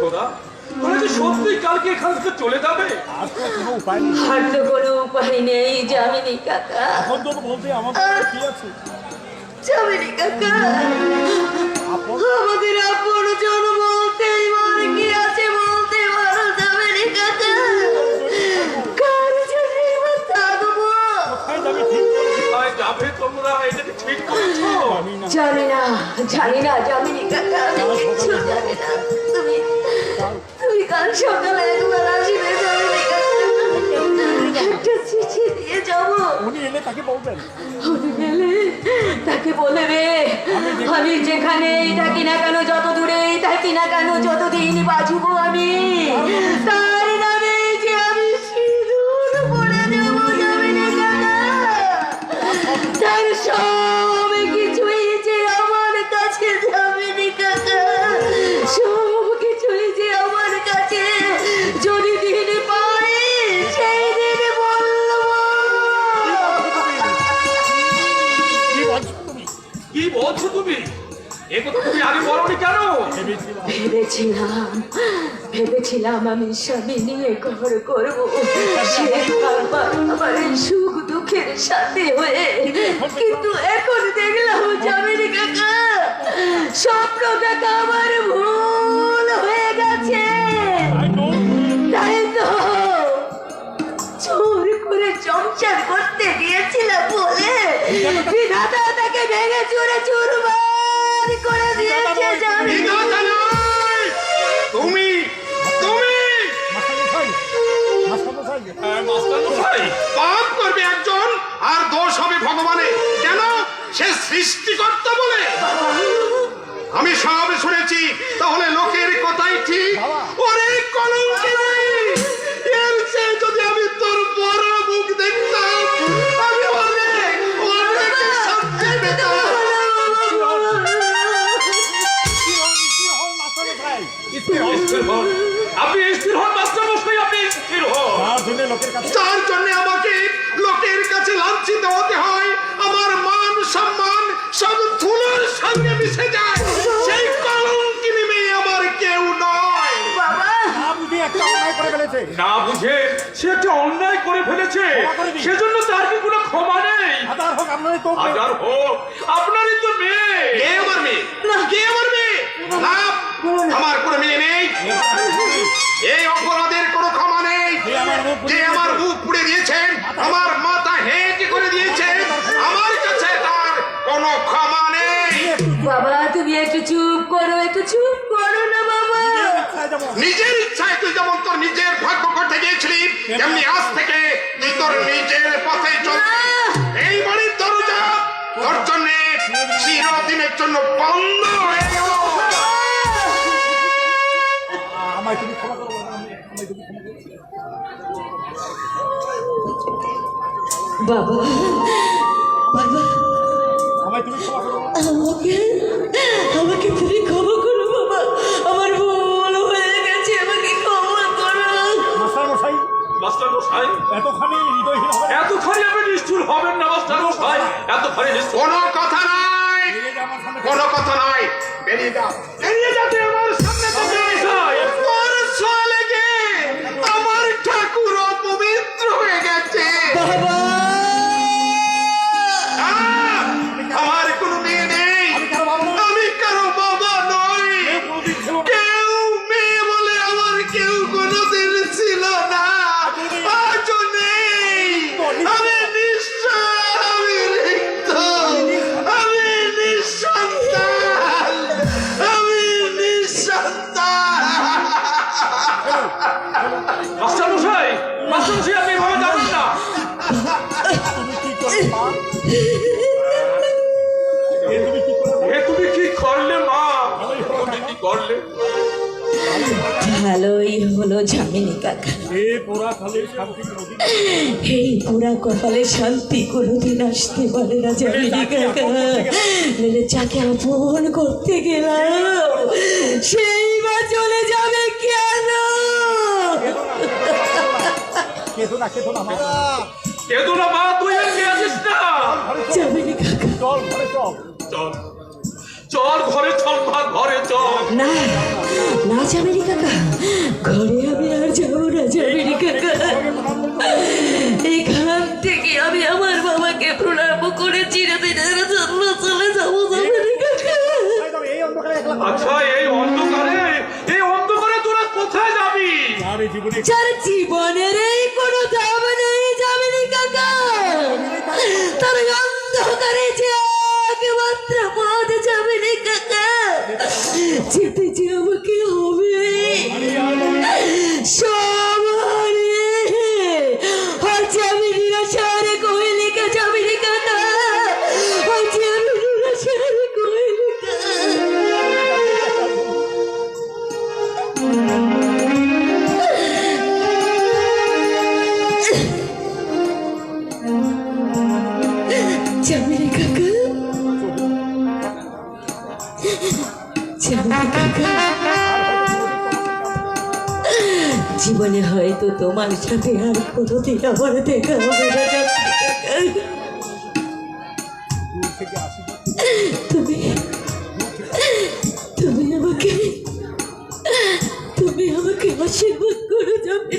তোরা তোরা কি সত্যি কালকে এখান থেকে চলে যাবে? আর তো কোনো উপায় নেই আর তো কোনো উপায় নেই যামিনী কাকা। এখন তো বলতে আমাদের কি আছে? যামিনী কাকা আপন আমাদের আপন জন বলতে এবার কি আছে বলতে পারো যামিনী কাকা। কার জন্য এবার থাকব যাবে ঠিক তোমরা? এটা ঠিক করেছ না। জানি না জানি না যামিনী কাকা। আমি কিচ্ছু জানি না। তুমি কাল সকালে একবার আসবে একটা চিঠি দিয়ে যাব উনি এলে তাকে বলবেন উনি গেলে তাকে বলবে আমি যেখানেই থাকি না কেন যত দূরেই থাকি না কেন যতদিন বাঁচবো আমি বলছো তুমি? ভেবেছিলাম আমি স্বামী নিয়ে ঘর করব। সে বারবার আমার সুখ দুঃখের সাথে হয়ে, কিন্তু এখন দেখলাম জামিনী কাকা স্বপ্ন দেখা আমার ভুল। সংসার করতে গিয়েছিলাম বলে বিধাতা তাকে ভেঙে চুরে চুরমার করে দিয়েছে তুমি তুমি! হ্যাঁ, পাপ করবে একজন আর দোষ হবে ভগবানের কেন? সে সৃষ্টিকর্তা বলে। আমি সব শুনেছি তাহলে লোকের কথাই ঠিক। না সে একটা অন্যায় করে ফেলেছে। সেজন্য তার কি কোনো ক্ষমা নেই? হাজার হোক আপনারই তো হাজার হোক আপনারই তো মেয়ে। কে আমার মেয়ে। কে আমার মেয়ে? না আমার কোনো মেয়ে নেই। এই অপরাধের কোনো ক্ষমা নেই। যে আমার মুখ যে পুড়ে দিয়েছেন? আমার মাথা হেঁট করে দিয়েছেন। আমার কাছে তার কোনো ক্ষমা নেই। বাবা তুমি একটু চুপ করো একটু চুপ করো না বাবা। নিজের ইচ্ছায় তুই যেমন তোর নিজের তেমনি আজ থেকে তুই তোর নিজের পথে চলবি এই বাড়ির দরজা তোর জন্য চিরদিনের জন্য বন্ধ হয়ে গেল। আমায় তুমি ক্ষমা করো আমায় তুমি ক্ষমা করো। বাবা বাবা। আমায় তুমি ক্ষমা করো। আমাকে আমাকে মাস্টারমশাই এতখানি হৃদয়হীন হবে না। এতখানি আপনি নিষ্ঠুর হবেন না মাস্টারমশাই এতখানি নিষ্ঠুর। কোনো কথা নাই। কোনো কথা নাই। বেরিয়ে যা বেরিয়ে যাতে তুমি কি করলে এ তুমি কি করলে মা? তুমি কি করলে? ভালোই হলো জামিনী কাকা। এ পোড়া খালে শান্তি নদী এই পুরা কপালে শান্তি কোনোদিন আসতে পারে না জামিনী কাকা। মেলে যাকে আপন করতে গেলাম? সেই বা চলে যাবে কেন? কেঁদো না কেঁদো না। কেঁদো না মা তুই আর কে আছিস না। কাকা চল ঘরে চল চল চল ঘরে চল মা ঘরে চল। না না যাবেনি কাকা ঘরে আমি আর যাব না যাবেনি কাকা। এখান থেকে আমি আমার বাবাকে প্রণাম করে চিরদিনের জন্য চলে যাব যাবেনি কাকা। আচ্ছা এই অন্ধকারে এই অন্ধকারে তোরা কোথায় যাবি? যার তার ওই জীবনে হয়তো তোমার সাথে আর কোনোদিন আমার দেখা হবে না। তুমি তুমি আমাকে তুমি আমাকে আশীর্বাদ করে যাবে।